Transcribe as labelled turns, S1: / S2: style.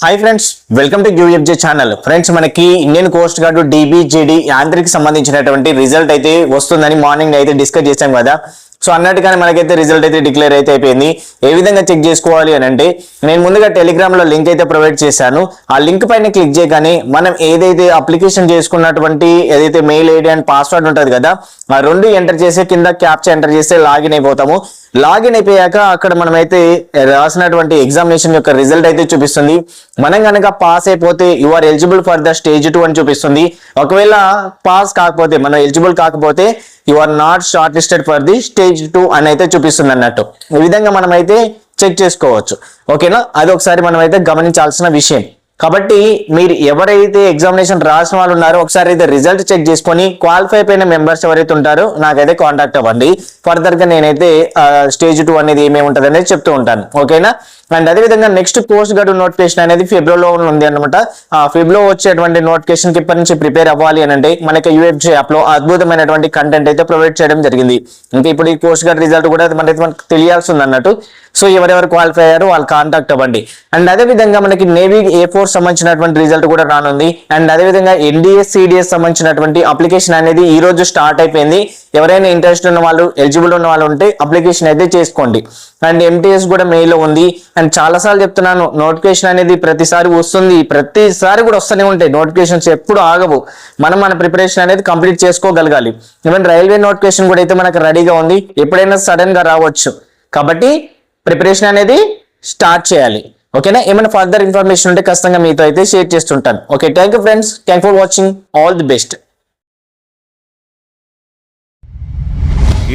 S1: Hi friends welcome to UFJ channel friends మనకి Indian coast guard డిబిజెడి యాంత్రికి సంబంధించినటువంటి రిజల్ట్ అయితే వస్తుందని మార్నింగ్ అయితే డిస్కస్ చేశాం కదా. సో అన్నట్టుగానే మనకైతే రిజల్ట్ అయితే డిక్లేర్ అయితే అయిపోయింది. ఏ విధంగా చెక్ చేసుకోవాలి అని అంటే నేను ముందుగా టెలిగ్రామ్లో లింక్ అయితే ప్రొవైడ్ చేశాను. ఆ లింక్ పైన క్లిక్ చేయగానే మనం ఏదైతే అప్లికేషన్ చేసుకున్నటువంటి ఏదైతే మెయిల్ ఐడి అండ్ పాస్వర్డ్ ఉంటుంది కదా ఆ రెండు ఎంటర్ చేసి కింద క్యాప్చా ఎంటర్ చేస్తే లాగిన్ అయిపోతాము. లాగిన్ అయిపోయాక అక్కడ మనమైతే రాసినటువంటి ఎగ్జామినేషన్ యొక్క రిజల్ట్ అయితే చూపిస్తుంది. మనం కనుక పాస్ అయిపోతే you are eligible for the stage two అని చూపిస్తుంది. ఒకవేళ పాస్ కాకపోతే మనం ఎలిజిబుల్ కాకపోతే you are not shortlisted for the stage two అని అయితే చూపిస్తుంది అన్నట్టు ఈ విధంగా మనమైతే చెక్ చేసుకోవచ్చు. ఓకేనా? అది ఒకసారి మనం అయితే గమనించాల్సిన విషయం. కాబట్టి మీరు ఎవరైతే ఎగ్జామినేషన్ రాసిన వాళ్ళు ఉన్నారో ఒకసారి అయితే రిజల్ట్ చెక్ చేసుకొని క్వాలిఫై అయిన మెంబర్స్ ఎవరైతే ఉంటారో నాకైతే కాంటాక్ట్ అవ్వండి. ఫర్దర్గా నేనైతే స్టేజ్ టూ అనేది ఏమేమి ఉంటుంది అనేది చెప్తూ ఉంటాను. ఓకేనా? అండ్ అదేవిధంగా నెక్స్ట్ పోస్ట్ గడు నోటిఫికేషన్ అనేది ఫిబ్రవరిలో ఉంది అనమాట ఆ వచ్చేటువంటి నోటిఫికేషన్కి ఇప్పటి నుంచి ప్రిపేర్ అవ్వాలి అని అంటే మనకి యూఎఫ్జే యాప్లో అద్భుతమైనటువంటి కంటెంట్ అయితే ప్రొవైడ్ చేయడం జరిగింది. ఇంకా ఇప్పుడు ఈ పోస్ట్ గడ్ రిజల్ట్ కూడా మనకి మనకు తెలియాల్సి ఉంది అన్నట్టు. సో ఎవరెవరు క్వాలిఫై అయ్యారో వాళ్ళు కాంటాక్ట్ అవ్వండి. అండ్ అదే విధంగా మనకి నేవీ ఏ ఫోర్ సంబంధించినటువంటి రిజల్ట్ కూడా రానుంది. అండ్ అదే విధంగా ఎన్డీఎస్ సిడిఎస్ సంబంధించినటువంటి అప్లికేషన్ అనేది ఈ రోజు స్టార్ట్ అయిపోయింది. ఎవరైనా ఇంట్రెస్ట్ ఉన్న వాళ్ళు ఎలిజిబుల్ ఉన్న వాళ్ళు ఉంటే అప్లికేషన్ అయితే చేసుకోండి. అండ్ ఎంటీఎస్ కూడా మెయిల్లో ఉంది. అండ్ చాలాసార్లు చెప్తున్నాను నోటిఫికేషన్ అనేది ప్రతిసారి వస్తుంది. ప్రతిసారి కూడా వస్తూనే ఉంటాయి. నోటిఫికేషన్స్ ఎప్పుడు ఆగవు. మనం మన ప్రిపరేషన్ అనేది కంప్లీట్ చేసుకోగలగాలి. ఈవెన్ రైల్వే నోటిఫికేషన్ కూడా అయితే మనకు రెడీగా ఉంది. ఎప్పుడైనా సడన్గా రావచ్చు. కాబట్టి ప్రిపరేషన్ అనేది స్టార్ట్ చేయాలి. ఓకేనా? ఏమైనా ఫర్దర్ ఇన్ఫర్మేషన్ ఉంటే ఖచ్చితంగా మీతో అయితే షేర్ చేస్తుంటాను. Okay thank you friends. Thank for watching. All the best.